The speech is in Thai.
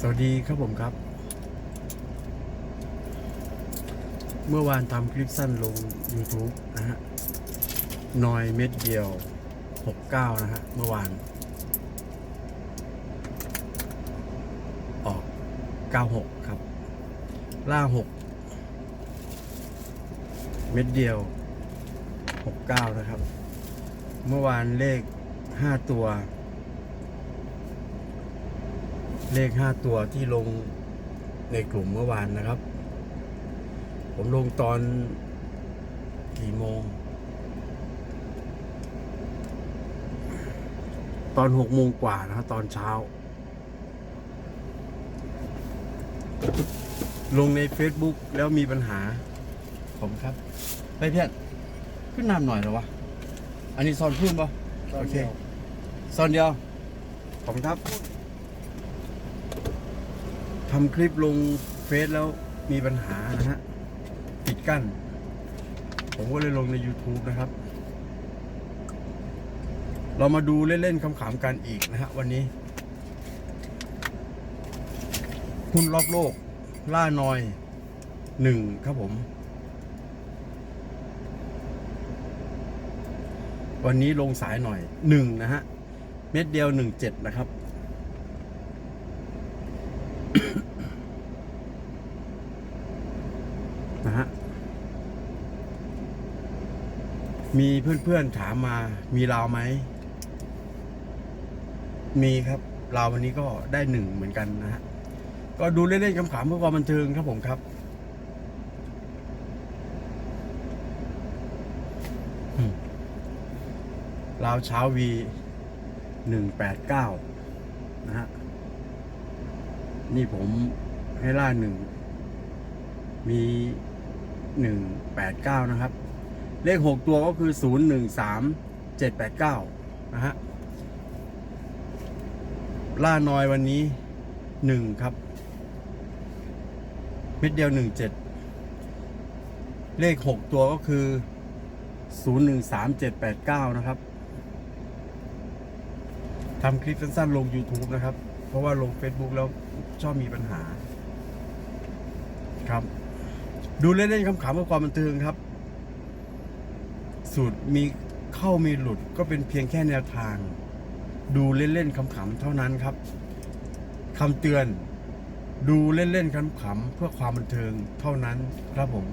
สวัสดีครับผมครับ เมื่อวานทำคลิปสั้นลง YouTube นะฮะนอยเม็ดเดียว 69 นะฮะ เมื่อวาน ออก 96 ครับ ล่า 6 เม็ดเดียว 69 นะครับ เมื่อวานเลข 5 ตัว เลข 5 ตัวที่ลงในกลุ่มเมื่อวานนะครับ ผมลงตอนกี่โมง ตอน6โมงกว่านะตอนเช้า ลงใน Facebook แล้วมีปัญหา ผมครับไปเพี้ยนขึ้นนำหน่อยเหรอวะ อันนี้ซอนพื้นปะโอเคซอนเดียว ผมครับ ทำคลิปลงเฟซแล้วมีปัญหานะฮะปิดกั้น ผมก็เลยลงใน YouTube นะครับ เรามาดูเล่น ๆขำๆกันอีกนะฮะวันนี้หุ้นรอบโลก ล่านอยหนึ่งครับผม วันนี้ลงสายหน่อยหนึ่งนะฮะ เม็ดเดียวหนึ่งเจ็ดนะครับ นะฮะ มีเพื่อนๆถามมา มีลาวไหม มีครับลาววันนี้ก็ได้หนึ่งเหมือนกันนะฮะ ก็ดูเล่นๆคำขำเพื่อความบันเทิงครับผมครับอืมลาวเช้าวีหนึ่งแปดเก้านะฮะ นี่ผมให้ล่าหนึ่ง มีหนึ่งแปดเก้านะครับ เลขหกตัวก็คือศูนย์หนึ่งสามเจ็ดแปดเก้านะฮะ ล่านอยวันนี้หนึ่งครับเม็ดเดียวหนึ่งเจ็ดเลขหกตัวก็คือศูนย์หนึ่งสามเจ็ดแปดเก้านะครับทำคลิปสั้นๆลง YouTube นะครับ เพราะว่าลง Facebook แล้ว ชอบมีปัญหา ครับ ดูเล่นๆขำๆเพื่อความบันเทิงครับ สูตรมีเข้ามีหลุดก็เป็นเพียงแค่แนวทาง ดูเล่นๆขำๆเท่านั้นครับคำเตือน ดูเล่นๆขำๆเพื่อความบันเทิงเท่านั้นครับผม